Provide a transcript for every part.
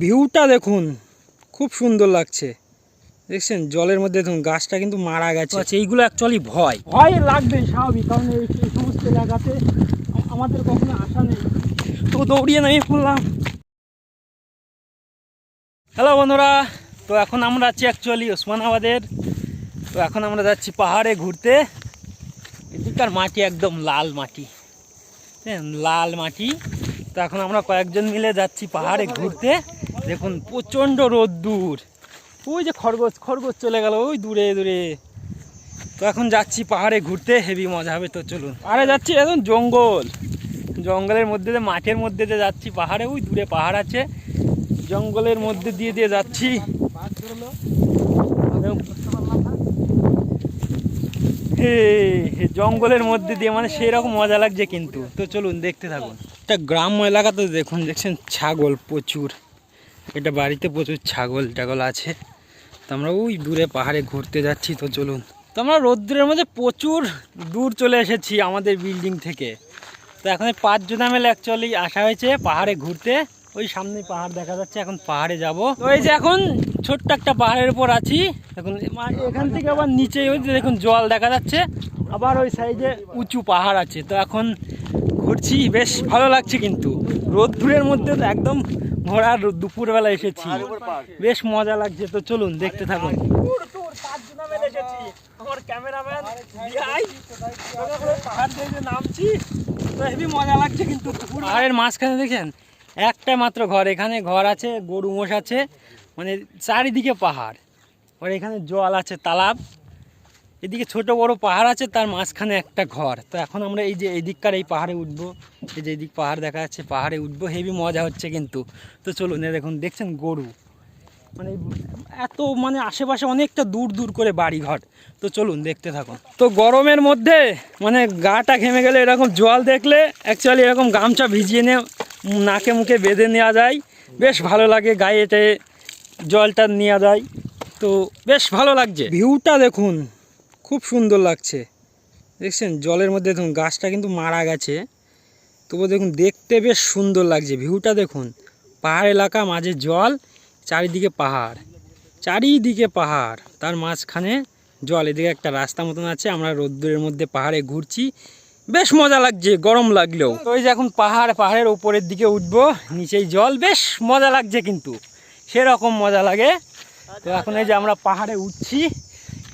ভিউটা দেখুন খুব সুন্দর লাগছে। দেখছেন জলের মধ্যে দেখুন গাছটা কিন্তু মারা গেছে। আচ্ছা এইগুলো অ্যাকচুয়ালি ভয়। ভয় লাগবে স্বাভাবিক কারণ এই সমস্ত এলাকাতে আমাদের কখনো আশা নেই। তো দৌড়িয়ে নামিয়ে পড়লাম। হ্যালো বন্ধুরা। তো এখন আমরা আছি অ্যাকচুয়ালি ওসমানাবাদের। তো এখন আমরা যাচ্ছি পাহাড়ে ঘুরতে। এদিককার মাটি একদম লাল মাটি। লাল মাটি। তো এখন আমরা কয়েকজন মিলে যাচ্ছি পাহাড়ে ঘুরতে। দেখুন, প্রচণ্ড রোদ্দুর। ওই যে খরগোশ খরগোশ চলে গেল ওই দূরে দূরে। তো এখন যাচ্ছি পাহাড়ে ঘুরতে, হেভি মজা হবে। তো চলুন পাহাড়ে যাচ্ছি এখন জঙ্গল। জঙ্গলের মধ্যে যে মাঠের মধ্যে যে যাচ্ছি পাহাড়ে। ওই দূরে পাহাড় আছে। জঙ্গলের মধ্যে দিয়ে দিয়ে যাচ্ছি হে, হে, জঙ্গলের মধ্যে দিয়ে মানে সেরকম মজা লাগছে কিন্তু। তো চলুন দেখতে থাকুন। একটা গ্রাম্য এলাকা তো দেখুন দেখছেন ছাগল প্রচুর। এটা বাড়িতে প্রচুর ছাগল টাগল আছে। তো আমরা ওই দূরে পাহাড়ে ঘুরতে যাচ্ছি তো চলুন। তো আমরা রোদ্দুরের মধ্যে প্রচুর দূর চলে এসেছি আমাদের বিল্ডিং থেকে। তো এখন পাঁচজনা মিলে অ্যাকচুয়ালি আসা হয়েছে পাহাড়ে ঘুরতে। ওই সামনে পাহাড় দেখা যাচ্ছে, এখন পাহাড়ে যাব। এই যে এখন ছোট্ট একটা পাহাড়ের উপর আছি। এখন এখান থেকে আবার নিচে ওই যে দেখুন জল দেখা যাচ্ছে, আবার ওই সাইডে উঁচু পাহাড় আছে। তো এখন ঘুরছি, বেশ ভালো লাগছে কিন্তু। রোদ্দুরের মধ্যে তো একদম ভরা রো- দুপুরবেলা এসেছি। বেশ মজা লাগছে, তো চলুন দেখতে থাকুন। পাহাড় নামছি। তো হেবি মজা লাগছে কিন্তু। পাহাড়ের মাঝখানে দেখেন একটা মাত্র ঘর, এখানে ঘর আছে, গরু মোষ আছে মানে চারিদিকে পাহাড়। আর এখানে জল আছে, তালাব। এদিকে ছোট বড় পাহাড় আছে, তার মাঝখানে একটা ঘর। তো এখন আমরা এই যে এদিককার এই পাহাড়ে উঠবো, এই যে এদিক পাহাড় দেখা যাচ্ছে, পাহাড়ে উঠবো, হেভি মজা হচ্ছে কিন্তু। তো চলুন দেখুন, দেখছেন গরু? মানে এত মানে আশেপাশে অনেকটা দূর দূর করে বাড়ি ঘর তো চলুন, দেখতে থাকুন। তো গরমের মধ্যে মানে গাটা ঘেমে গেলে এরকম জল দেখলে অ্যাকচুয়ালি এরকম গামছা ভিজিয়ে নিয়ে নাকে মুখে বেঁধে নেওয়া যায়। বেশ ভালো লাগে গায়ে এটে জলটা নেওয়া যায়। তো বেশ ভালো লাগছে। ভিউটা দেখুন, খুব সুন্দর লাগছে। দেখছেন, জলের মধ্যে দেখুন, গাছটা কিন্তু মারা গেছে। তবু দেখুন, দেখতে বেশ সুন্দর লাগছে। ভিউটা দেখুন, পাহাড় এলাকা, মাঝে জল, চারিদিকে পাহাড়। চারিদিকে পাহাড়, তার মাঝখানে জল। এদিকে একটা রাস্তা মতন আছে, আমরা রোদ্দুরের মধ্যে পাহাড়ে ঘুরছি। বেশ মজা লাগছে, গরম লাগলেও। এই যে এখন পাহাড়, পাহাড়ের উপরের দিকে উঠবো, নিচেই জল, বেশ মজা লাগছে কিন্তু। সেরকম মজা লাগে। তো এখন এই যে আমরা পাহাড়ে উঠছি,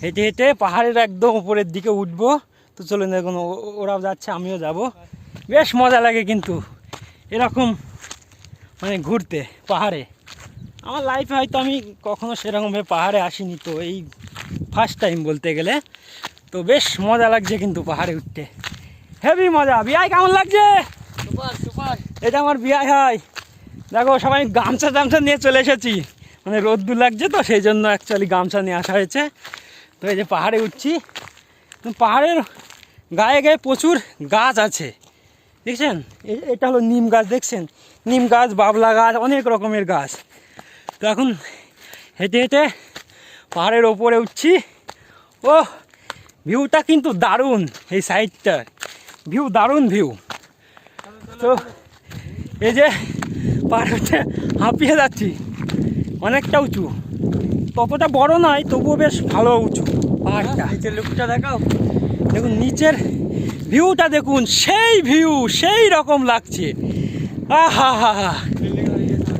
হেঁটে হেঁটে পাহাড়ের একদম উপরের দিকে উঠবো। তো চলুন দেখুন ওরাও যাচ্ছে, আমিও যাব। বেশ মজা লাগে কিন্তু, এরকম মানে ঘুরতে পাহাড়ে। আমার লাইফে হয়তো আমি কখনো সেরকমভাবে পাহাড়ে আসিনি, তো এই ফার্স্ট টাইম বলতে গেলে। তো বেশ মজা লাগছে কিন্তু পাহাড়ে উঠতে। হেভি মজা। বিয়াই কেমন লাগছে? এটা আমার বিয়াই হয়। দেখো সবাই গামছা টামছা নিয়ে চলে এসেছি। মানে রোদ্দুর লাগছে তো সেই জন্য অ্যাকচুয়ালি গামছা নিয়ে আসা হয়েছে। তো এই যে পাহাড়ে উঠছি। পাহাড়ের গায়ে গায়ে প্রচুর গাছ আছে। দেখছেন? এটা হলো নিম গাছ দেখছেন? নিম গাছ বাবলা গাছ অনেক রকমের গাছ। তো এখন হেঁটে হেঁটে পাহাড়ের ওপরে উঠছি। ও ভিউটা কিন্তু দারুণ এই সাইডটার ভিউ দারুণ ভিউ তো এই যে পাহাড় উঠে হাঁপিয়ে যাচ্ছি অনেকটা উঁচু। ততটা বড় নয় তবুও বেশ ভালো উঁচু পাহাড়টা। নিচের লুকটা দেখাও। দেখুন নিচের ভিউটা দেখুন সেই ভিউ সেই রকম লাগছে। আহা হা হা।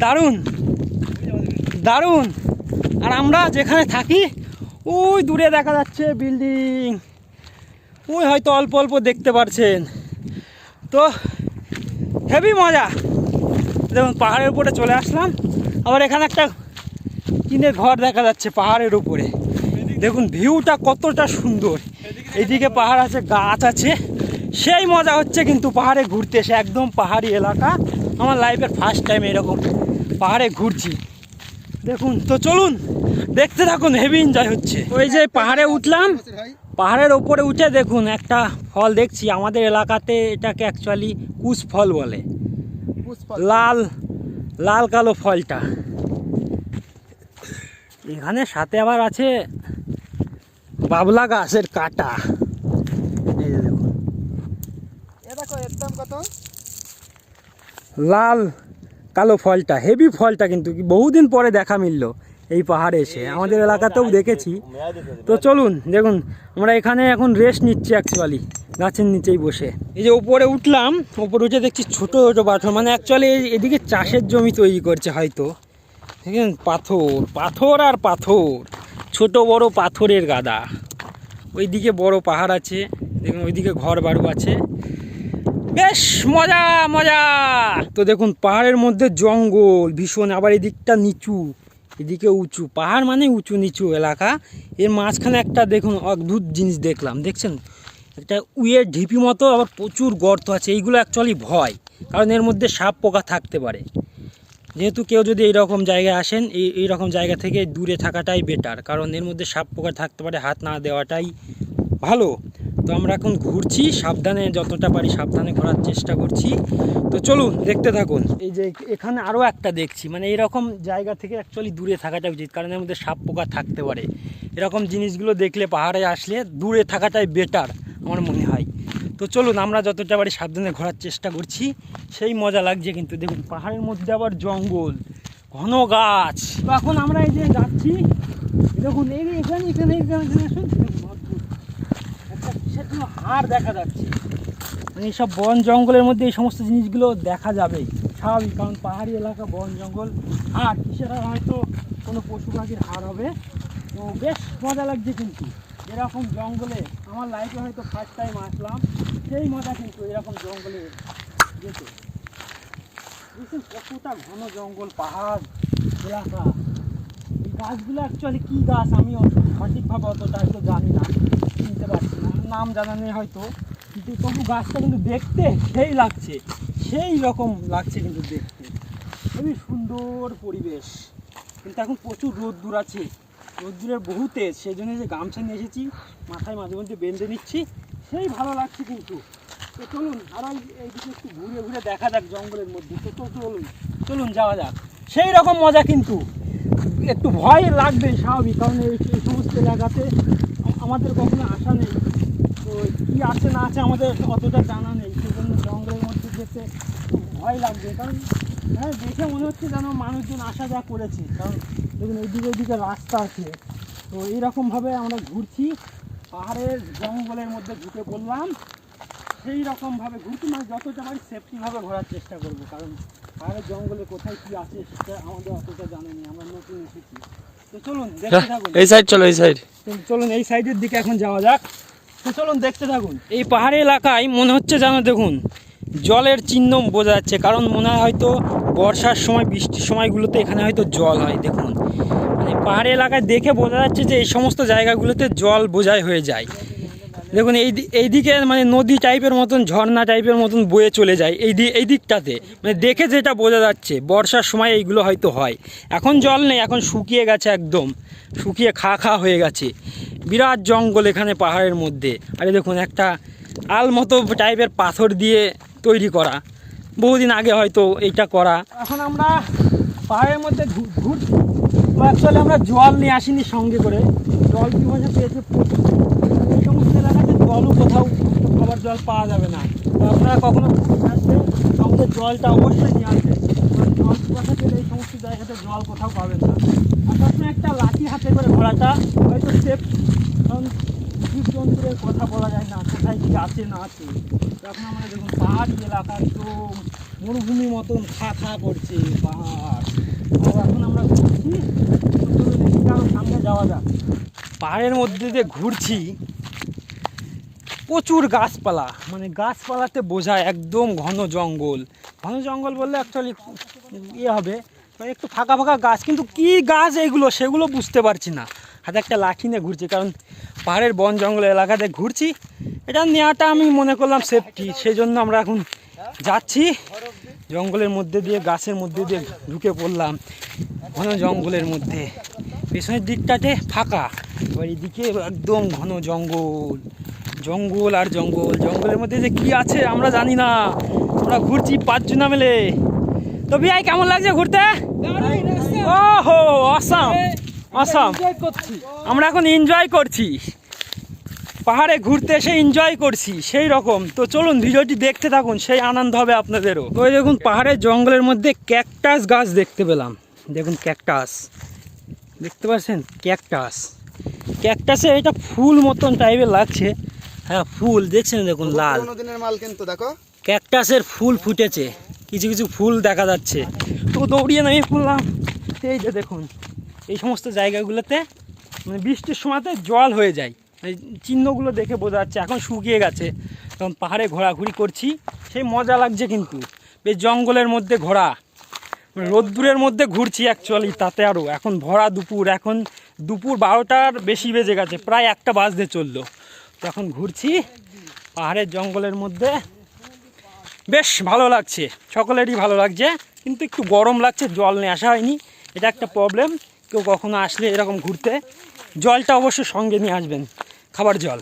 দারুণ দারুণ। আর আমরা যেখানে থাকি ওই দূরে দেখা যাচ্ছে বিল্ডিং ওই হয়তো অল্প অল্প দেখতে পারছেন। তো হেভি মজা। দেখুন পাহাড়ের উপরে চলে আসলাম। আবার এখানে একটা টিনের ঘর দেখা যাচ্ছে পাহাড়ের উপরে। দেখুন ভিউটা কতটা সুন্দর। এইদিকে পাহাড় আছে গাছ আছে। সেই মজা হচ্ছে কিন্তু পাহাড়ে ঘুরতে এসে একদম পাহাড়ি এলাকা। আমার লাইফের ফার্স্ট টাইম এরকম পাহাড়ে ঘুরছি। দেখুন তো চলুন দেখতে থাকুন হেভি এনজয় হচ্ছে। ওই যে পাহাড়ে উঠলাম। পাহাড়ের ওপরে উঠে দেখুন একটা ফল দেখছি। আমাদের এলাকাতে এটাকে অ্যাকচুয়ালি কুশ ফল বলে। লাল লাল কালো ফলটা। এখানে সাথে আবার আছে বাবলা গাছের কাটা। এই দেখুন। দেখো একদম কত? লাল কালো ফলটা হেভি ফলটা কিন্তু কি বহুদিন পরে দেখা মিললো। এই পাহাড়ে এসে। আমাদের এলাকাতেও দেখেছি। তো চলুন দেখুন আমরা এখানে এখন রেস্ট নিচ্ছি অ্যাকচুয়ালি গাছের নিচেই বসে। এই যে উপরে উঠলাম উপরে উঠে দেখছি ছোট ছোটো পাথর মানে অ্যাকচুয়ালি এদিকে চাষের জমি তৈরি করছে হয়তো। দেখেন পাথর পাথর আর পাথর ছোট বড় পাথরের গাদা। ওইদিকে বড় পাহাড় আছে দেখুন ওইদিকে ঘর বাড়ু আছে। বেশ মজা মজা! তো দেখুন পাহাড়ের মধ্যে জঙ্গল ভীষণ আবার এদিকটা নিচু। এদিকে উঁচু, পাহাড় মানে উঁচু নিচু এলাকা। এর মাঝখানে একটা দেখুন অদ্ভুত জিনিস দেখলাম, দেখছেন? একটা উইয়ের ঢিপি মতো আবার প্রচুর গর্ত আছে, এইগুলো অ্যাকচুয়ালি ভয়, কারণ এর মধ্যে সাপ পোকা থাকতে পারে। যেহেতু কেউ যদি এইরকম জায়গায় আসেন, এই, এইরকম জায়গা থেকে দূরে থাকাটাই বেটার কারণ এর মধ্যে সাপ পোকা থাকতে পারে, হাত না দেওয়াটাই ভালো। তো আমরা এখন ঘুরছি, সাবধানে যতটা পারি সাবধানে ঘোরার চেষ্টা করছি। তো চলুন, দেখতে থাকুন। এই যে এখানে আরও একটা দেখছি মানে এরকম জায়গা থেকে অ্যাকচুয়ালি দূরে থাকাটা উচিত, কারণ এর মধ্যে সাপ পোকা থাকতে পারে। এরকম জিনিসগুলো দেখলে পাহাড়ে আসলে দূরে থাকাটাই বেটার আমার মনে হয়। তো চলুন, আমরা যতটা পারি সাবধানে ঘোরার চেষ্টা করছি। সেই মজা লাগছে কিন্তু, দেখুন, পাহাড়ের মধ্যে আবার জঙ্গল, ঘন গাছ। তো এখন আমরা এই যে যাচ্ছি, দেখুন এখানে এখানে এখানে এখানে, আসুন। কিসের যেন হাড় দেখা যাচ্ছে। মানে এইসব বন জঙ্গলের মধ্যে এই সমস্ত জিনিসগুলো দেখা যাবে। স্বাভাবিক, কারণ পাহাড়ি এলাকা, বন জঙ্গল। হাড় কিসের হয়তো কোনো পশু পাখির হাড় হবে। তো বেশ মজা লাগছে কিন্তু। এরকম জঙ্গলে আমার লাইফে হয়তো ফার্স্ট টাইম আসলাম। সেই মজা কিন্তু এরকম জঙ্গলে যেতে। দেখুন কতটা ঘন জঙ্গল, পাহাড়, এলাকা। এই গাছগুলো অ্যাকচুয়ালি কী গাছ? আমিও সঠিকভাবে অতটা হয়তো জানি না। চিনতে পারছি না। নাম জানা নেই হয়তো। কিন্তু তবু গাছটা কিন্তু দেখতে সেই লাগছে। সেই রকম লাগছে কিন্তু দেখতে। খুবই সুন্দর পরিবেশ। কিন্তু এখন প্রচুর রোদ্দুর আছে। রোদ্দুরের বহু তেজ। সেই জন্য যে গামছা নিয়ে এসেছি, মাথায় মাঝে মধ্যে বেঁধে নিচ্ছি। সেই ভালো লাগছে কিন্তু। তো চলুন আরও এইদিকে একটু ঘুরে ঘুরে দেখা যাক জঙ্গলের মধ্যে। তো চলুন চলুন যাওয়া যাক। সেই রকম মজা কিন্তু। একটু ভয় লাগবে স্বাভাবিক, কারণ এই সমস্ত এলাকাতে আমাদের কখনো আসা নেই। তো কী আছে না আছে আমাদের অতটা জানা নেই। সেই জন্য জঙ্গলের মধ্যে যেতে ভয় লাগবে। কারণ হ্যাঁ দেখে মনে হচ্ছে যেন মানুষজন আসা যা করেছে। কারণ, দেখুন, এইদিকে এইদিকে রাস্তা আছে। তো এইরকমভাবে আমরা ঘুরছি। পাহাড়ের জঙ্গলের মধ্যে ঢুকে পড়লাম। সেই রকমভাবে ঘুরছি। মানে যতটা পারি সেফটিভাবে ঘোরার চেষ্টা করব। কারণ, পাহাড়ের জঙ্গলে কোথায় কী আছে সেটা আমাদের অতটা জানা নেই। আমরা নতুন এসেছি। তো চলুন দেখতে থাকুন। এই সাইড চলো এই সাইড চলুন এই সাইডের দিকে এখন যাওয়া যাক। তো চলুন দেখতে থাকুন। এই পাহাড়ি এলাকায় মনে হচ্ছে যেন দেখুন জলের চিহ্ন বোঝা যাচ্ছে কারণ মনে হয় হয়তো বর্ষার সময় বৃষ্টির সময়গুলোতে এখানে হয়তো জল হয় দেখুন। মানে পাহাড়ি এলাকায় দেখে বোঝা যাচ্ছে যে এই সমস্ত জায়গাগুলোতে জল বোঝাই হয়ে যায়। দেখুন, এই এইদিকে মানে নদী টাইপের মতন, ঝর্ণা টাইপের মতন বয়ে চলে যায় এই এই দিকটাতে। মানে দেখে যেটা বোঝা যাচ্ছে, বর্ষার সময় এইগুলো হয়তো হয়। এখন জল নেই, এখন শুকিয়ে গেছে একদম। শুকিয়ে খা খা হয়ে গেছে। বিরাট জঙ্গল এখানে পাহাড়ের মধ্যে। আরে দেখুন, একটা আল মতো টাইপের পাথর দিয়ে তৈরি করা। বহুদিন আগে হয়তো এইটা করা। এখন আমরা পাহাড়ের মধ্যে ঘু- ঘুরছি অ্যাকচুয়ালি আমরা জল নিয়ে আসিনি সঙ্গে করে। জল পিপাসা পেয়েছে? এলাকাতে কোথাও খাবার জল পাওয়া যাবে না। তো আপনারা কখনো আসলে আমাদের জলটা অবশ্যই নিয়ে আসবে জল পিপাসা পেলে এই সমস্ত জায়গাতে জল কোথাও পাবেন না। আর সবসময় একটা লাঠি হাতে করে ঘোরাটা হয়তো সেফ কারণ জীবজন্তুদের কথা বলা যায় না, কোথায় কি আছে না আছে। তো এখন আমরা দেখুন পাহাড়ি এলাকা একদম মরুভূমির মতন খা খা করছে পাহাড় এখন আমরা ঘুরছি সামনে যাওয়া যাক। পাহাড়ের মধ্যে দিয়ে ঘুরছি প্রচুর গাছপালা। মানে গাছপালাতে বোঝায় একদম ঘন জঙ্গল। ঘন জঙ্গল বললে অ্যাকচুয়ালি ইয়ে হবে। মানে একটু ফাঁকা ফাঁকা গাছ, কিন্তু কি গাছ এগুলো সেগুলো বুঝতে পারছি না। হাতে একটা লাঠি নিয়ে ঘুরছি, কারণ পাহাড়ের বন জঙ্গল এলাকাতে ঘুরছি। এটা নেওয়াটা আমি মনে করলাম সেফটি সেই জন্য আমরা এখন যাচ্ছি। জঙ্গলের মধ্যে দিয়ে, গাছের মধ্যে দিয়ে ঢুকে পড়লাম। ঘন জঙ্গলের মধ্যে। পেছনের দিকটাতে ফাঁকা। এবার এদিকে একদম ঘন জঙ্গল। জঙ্গল আর জঙ্গল। জঙ্গলের মধ্যে যে কি আছে আমরা জানি না। আমরা ঘুরছি পাঁচজনা মিলে। তো বিয়াই কেমন লাগছে ঘুরতে? ওহো আসাম আসাম আমরা এখন এনজয় করছি। পাহাড়ে ঘুরতে এসে এনজয় করছি, সেই রকম। তো চলুন ভিডিওটি দেখতে থাকুন, সেই আনন্দ হবে আপনাদেরও। এই দেখুন পাহাড়ের জঙ্গলের মধ্যে ক্যাকটাস গাছ দেখতে পেলাম। দেখুন ক্যাকটাস। দেখতে পাচ্ছেন? ক্যাকটাস। ক্যাকটাসে এটা ফুল মতন টাইপের লাগছে। হ্যাঁ ফুল দেখছেন দেখুন লাল। দিনের মাল কিন্তু দেখো। ক্যাকটাসের ফুল ফুটেছে কিছু কিছু ফুল দেখা যাচ্ছে। তো দৌড়িয়ে নামিয়ে পড়লাম। এই যে দেখুন এই সমস্ত জায়গাগুলোতে মানে বৃষ্টির সময়তে জল হয়ে যায়। এই চিহ্নগুলো দেখে বোঝা যাচ্ছে এখন শুকিয়ে গেছে। তখন পাহাড়ে ঘোরাঘুরি করছি সেই মজা লাগছে কিন্তু। বেশ জঙ্গলের মধ্যে ঘোরা মানে রোদ্দুরের মধ্যে ঘুরছি অ্যাকচুয়ালি তাতে আরও এখন ভরা দুপুর এখন দুপুর বারোটার বেশি বেজে গেছে প্রায় একটা বাজতে চলল। তো এখন ঘুরছি পাহাড়ের জঙ্গলের মধ্যে। বেশ ভালো লাগছে, সকলেরই ভালো লাগছে, কিন্তু একটু গরম লাগছে, জল নিয়ে আসা হয়নি। এটা একটা প্রবলেম কেউ কখনো আসলে এরকম ঘুরতে। জলটা অবশ্যই সঙ্গে নিয়ে আসবেন, খাবার জল।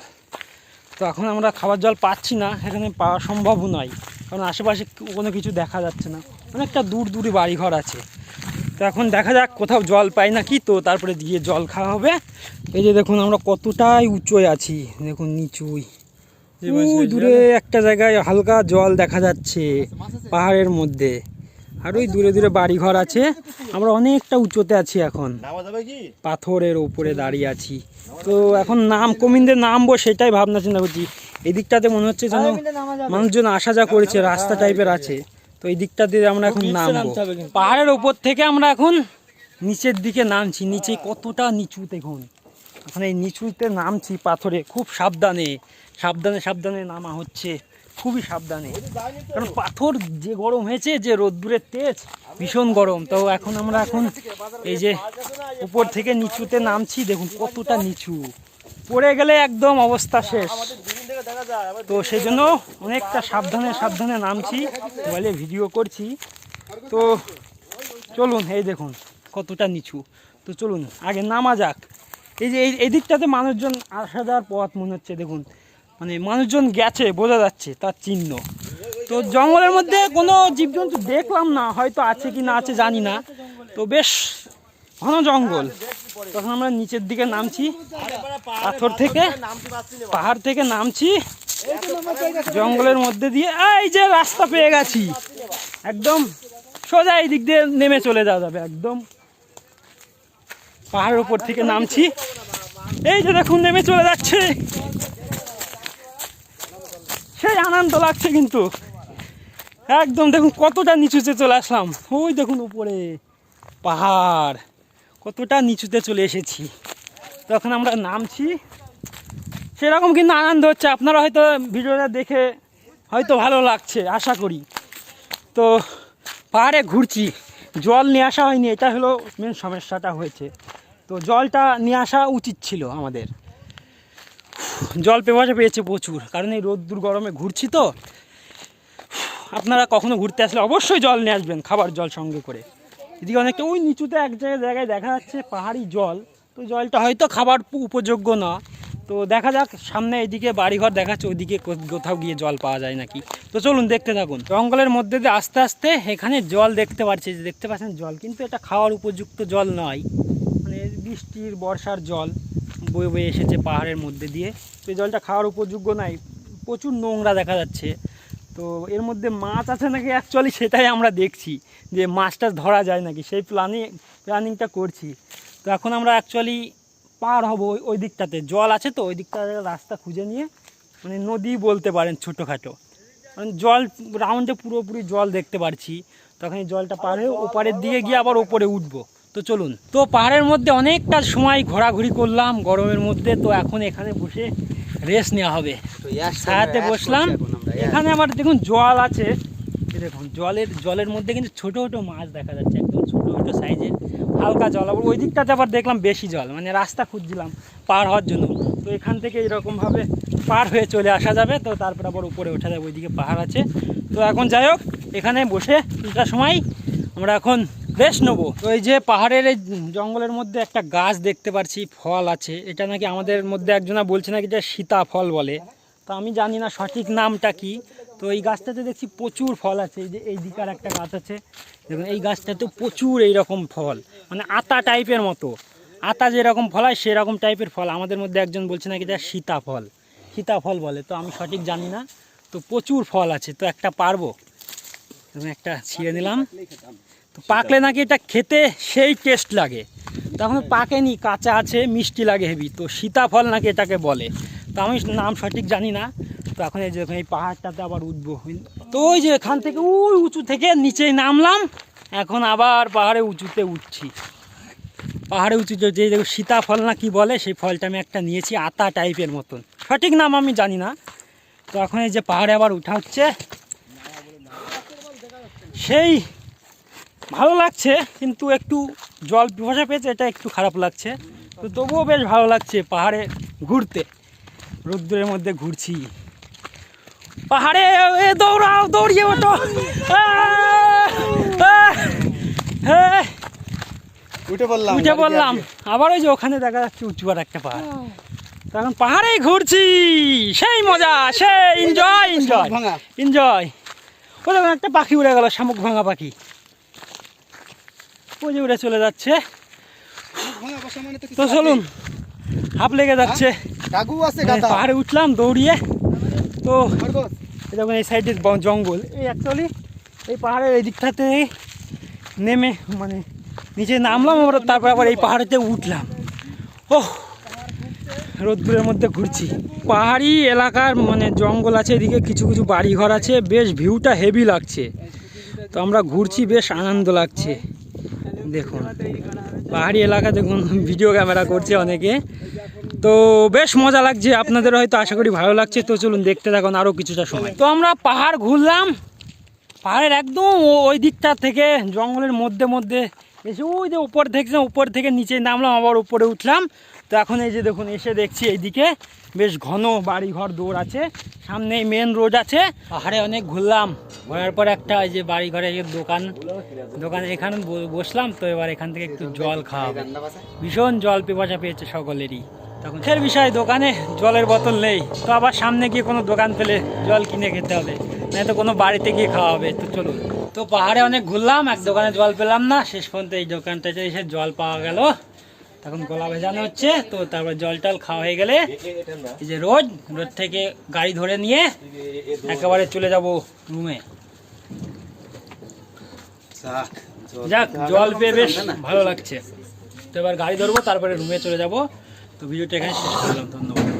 তো এখন আমরা খাবার জল পাচ্ছি না, এখানে পাওয়া সম্ভবও নয়, কারণ আশেপাশে কোনো কিছু দেখা যাচ্ছে না। অনেকটা দূর দূরে বাড়িঘর আছে। তো এখন দেখা যাক কোথাও জল পাই না কি তো তারপরে গিয়ে জল খাওয়া হবে। এই যে দেখুন আমরা কতটাই উঁচুয় আছি দেখুন নিচুই। ওই দূরে একটা জায়গায় হালকা জল দেখা যাচ্ছে পাহাড়ের মধ্যে। আর ওই দূরে দূরে বাড়িঘর আছে। আমরা অনেকটা উঁচুতে আছি এখন। নামা যাবে কি? পাথরের উপরে দাঁড়িয়ে আছি। তো এখন নাম কমিন্দে নামবো সেটাই ভাবনা চিন্তা করছি। এদিকটাতে মনে হচ্ছে যেন মানুষজন আসা যা করেছে রাস্তা টাইপের আছে। তো এই দিকটা দিয়ে আমরা এখন নামবো। পাহাড়ের উপর থেকে আমরা এখন নিচের দিকে নামছি নিচে কতটা নিচু দেখুন। এখন এই নিচুতে নামছি পাথরে খুব সাবধানে সাবধানে সাবধানে নামা হচ্ছে খুবই সাবধানে। কারণ পাথর যে গরম হয়েছে যে রোদ্দুরের তেজ ভীষণ গরম। তো এখন আমরা এখন এই যে উপর থেকে নিচুতে নামছি দেখুন কতটা নিচু। পড়ে গেলে একদম অবস্থা শেষ। তো সেই জন্য অনেকটা সাবধানে সাবধানে নামছি মোবাইলে ভিডিও করছি। তো চলুন এই দেখুন কতটা নিচু। তো চলুন আগে নামা যাক। এই যে এই- এই দিকটাতে মানুষজন আসা যাওয়ার পথ মনে হচ্ছে দেখুন। মানে মানুষজন গেছে বোঝা যাচ্ছে তার চিহ্ন। তো জঙ্গলের মধ্যে কোনো জীবজন্তু দেখলাম না হয়তো আছে কি না আছে জানি না। তো বেশ ঘন জঙ্গল। তখন আমরা নিচের দিকে নামছি। পাথর থেকে, পাহাড় থেকে নামছি। জঙ্গলের মধ্যে দিয়ে এই যে রাস্তা পেয়ে গেছি। একদম সোজা এই দিক দিয়ে নেমে চলে যাওয়া যাবে, একদম। পাহাড়ের উপর থেকে নামছি। এই যে দেখুন, নেমে চলে যাচ্ছে। সেই আনন্দ লাগছে কিন্তু। একদম দেখুন, কতটা নিচুতে চলে আসলাম। ওই দেখুন, উপরে পাহাড়। কতটা নিচুতে চলে এসেছি। তখন আমরা নামছি। সেরকম কিন্তু আনন্দ হচ্ছে। আপনারা হয়তো ভিডিওটা দেখে হয়তো ভালো লাগছে, আশা করি। তো পাহাড়ে ঘুরছি। জল নিয়ে আসা হয়নি, এটা হলো মেন সমস্যাটা হয়েছে। তো জলটা নিয়ে আসা উচিত ছিল আমাদের। জল পেপাসা পেয়েছে প্রচুর। কারণ এই রোদ্দুর গরমে ঘুরছি তো। আপনারা কখনো ঘুরতে আসলে অবশ্যই জল নিয়ে আসবেন, খাবার জল সঙ্গে করে। এদিকে অনেকটা, ওই নিচুতে এক জায়গায় জায়গায় দেখা যাচ্ছে পাহাড়ি জল। তো জলটা হয়তো খাবার উপযোগ্য না। তো দেখা যাক, সামনে এদিকে বাড়িঘর দেখাচ্ছে, ওইদিকে কোথাও গিয়ে জল পাওয়া যায় নাকি। তো চলুন দেখতে থাকুন। জঙ্গলের মধ্যে দিয়ে আস্তে আস্তে এখানে জল দেখতে পাচ্ছি, যে দেখতে পাচ্ছেন জল, কিন্তু এটা খাওয়ার উপযুক্ত জল নয় মানে বৃষ্টির, বর্ষার জল বয়ে বয়ে এসেছে পাহাড়ের মধ্যে দিয়ে। তো জলটা খাওয়ার উপযোগ্য নাই। প্রচুর নোংরা দেখা যাচ্ছে। তো এর মধ্যে মাছ আছে নাকি অ্যাকচুয়ালি সেটাই আমরা দেখছি যে মাছটা ধরা যায় নাকি সেই প্ল্যানিং প্ল্যানিংটা করছি। তো এখন আমরা অ্যাকচুয়ালি পার হব ওই ওই দিকটাতে। জল আছে তো ওই দিকটাতে রাস্তা খুঁজে নিয়ে মানে নদী বলতে পারেন ছোটোখাটো। কারণ জল রাউন্ডে পুরোপুরি জল দেখতে পারছি। তখন এই জলটা পার হয়ে ওপারের দিকে গিয়ে আবার ওপরে উঠবো। তো চলুন। তো পাহাড়ের মধ্যে অনেকটা সময় ঘোরাঘুরি করলাম গরমের মধ্যে তো এখন এখানে বসে রেস্ট নেওয়া হবে। ছায়াতে বসলাম। এখানে আবার দেখুন জল আছে। দেখুন, জলের জলের মধ্যে কিন্তু ছোট ছোট মাছ দেখা যাচ্ছে একদম ছোট ছোট সাইজের হালকা জল। আবার ওই দিকটাতে আবার দেখলাম বেশি জল মানে রাস্তা খুঁজছিলাম পার হওয়ার জন্য। তো এখান থেকে এরকমভাবে পার হয়ে চলে আসা যাবে। তো তারপর আবার উপরে ওঠা যাবে, ওইদিকে পাহাড় আছে। তো এখন যাই হোক, এখানে বসে কিছুটা সময় আমরা এখন রেস্ট নেব। তো এই যে পাহাড়ের এই জঙ্গলের মধ্যে একটা গাছ দেখতে পাচ্ছি ফল আছে। এটা নাকি আমাদের মধ্যে একজনা বলছে নাকি যে সীতা ফল বলে। তো আমি জানি না সঠিক নামটা কি। তো এই গাছটাতে দেখছি প্রচুর ফল আছে। এই যে এই দিকার একটা গাছ আছে। দেখুন, এই গাছটাতে প্রচুর এইরকম ফল। মানে আতা টাইপের মতো। আতা যেরকম ফল হয়, সেরকম টাইপের ফল। আমাদের মধ্যে একজন বলছে নাকি এটা সীতা ফল সীতাফল বলে। তো আমি সঠিক জানি না। তো প্রচুর ফল আছে। তো একটা পারব? একটা ছিঁড়ে নিলাম। তো পাকলে নাকি এটা খেতে সেই টেস্ট লাগে। তখন পাকেনি, কাঁচা আছে, মিষ্টি লাগে হেভি তো সীতাফল নাকি এটাকে বলে। তো আমি নাম সঠিক জানি না। তো এখন এই যে এই পাহাড়টাতে আবার উঠবো। তো ওই যে এখান থেকে ওই উঁচু থেকে নিচে নামলাম। এখন আবার পাহাড়ে উঁচুতে উঠছি। পাহাড়ে উঁচুতে যে দেখো সীতাফল না কি বলে, সেই ফলটা আমি একটা নিয়েছি, আতা টাইপের মতন। সঠিক নাম আমি জানি না। তো এখন এই যে পাহাড়ে আবার উঠা হচ্ছে। সেই ভালো লাগছে, কিন্তু একটু জল পিপাসা পেয়েছে, এটা একটু খারাপ লাগছে। তো তবুও বেশ ভালো লাগছে পাহাড়ে ঘুরতে। রোদ্দুরের মধ্যে ঘুরছি। পাহাড়ে এ দৌড়াও দৌড়িয়ে ওঠো। উঠে পড়লাম উঠে পড়লাম। আবার ওই যে ওখানে দেখা যাচ্ছে উঁচু আর একটা পাহাড়। তো এখন পাহাড়েই ঘুরছি। সেই মজা সেই এনজয় এনজয় এনজয় ওই দেখুন একটা পাখি উড়ে গেল শামুক ভাঙা পাখি। ওই যে উড়ে চলে যাচ্ছে। মানে তো চলুন হাফ লেগে যাচ্ছে। কাকু আছে মানে পাহাড়ে উঠলাম দৌড়িয়ে। তো খরগোশ। এই দেখুন এই সাইডে জঙ্গল। এই অ্যাকচুয়ালি এই পাহাড়ের এই দিকটাতে নেমে মানে নিচে নামলাম আমরা তারপর আবার এই পাহাড়েতে উঠলাম। ও রোদ্দুরের মধ্যে ঘুরছি। পাহাড়ি এলাকার মানে জঙ্গল আছে এদিকে কিছু কিছু বাড়ি ঘর আছে বেশ ভিউটা হেভি লাগছে। তো আমরা ঘুরছি বেশ আনন্দ লাগছে। দেখুন, পাহাড়ি এলাকা দেখুন ভিডিও ক্যামেরা করছে অনেকে। তো বেশ মজা লাগছে, আপনাদের হয়তো আশা করি ভালো লাগছে। তো চলুন দেখতে থাকুন আরও কিছুটা সময়। তো আমরা পাহাড় ঘুরলাম। পাহাড়ের একদম ওই দিকটা থেকে, জঙ্গলের মধ্যে মধ্যে, এসে ওই যে উপর দেখছিলাম উপর থেকে নিচে নামলাম, আবার উপরে উঠলাম। তো এখন এই যে দেখুন, এসে দেখছি এইদিকে বেশ ঘন বাড়ি ঘর দৌড় আছে। সামনে মেন রোড আছে। পাহাড়ে অনেক ঘুরলাম। ঘোরার পর একটা যে বাড়ি ঘরে দোকান, দোকানে এখানে বসলাম, তো এবার এখান থেকে একটু জল খাওয়া হবে ভীষণ জল পিপাসা পেয়েছে সকলেরই। তখন ফের বিষয়, দোকানে জলের বোতল নেই। তো আবার সামনে গিয়ে কোনো দোকান পেলে জল কিনে খেতে হবে। নাই তো কোনো বাড়িতে গিয়ে খাওয়া হবে। তো চলুন। তো পাহাড়ে অনেক ঘুরলাম, এক দোকানে জল পেলাম না। শেষ পর্যন্ত এই দোকানটাতে এসে জল পাওয়া গেল। তখন গলা ভেজানো হচ্ছে তো তারপর জল টল খাওয়া হয়ে গেলে এই যে রোড রোড থেকে গাড়ি ধরে নিয়ে একেবারে চলে যাব রুমে। যাক জল পেয়ে বেশ ভালো লাগছে। তো এবার গাড়ি ধরবো তারপরে রুমে চলে যাব। তো ভিডিওটা এখানে শেষ করলাম ধন্যবাদ।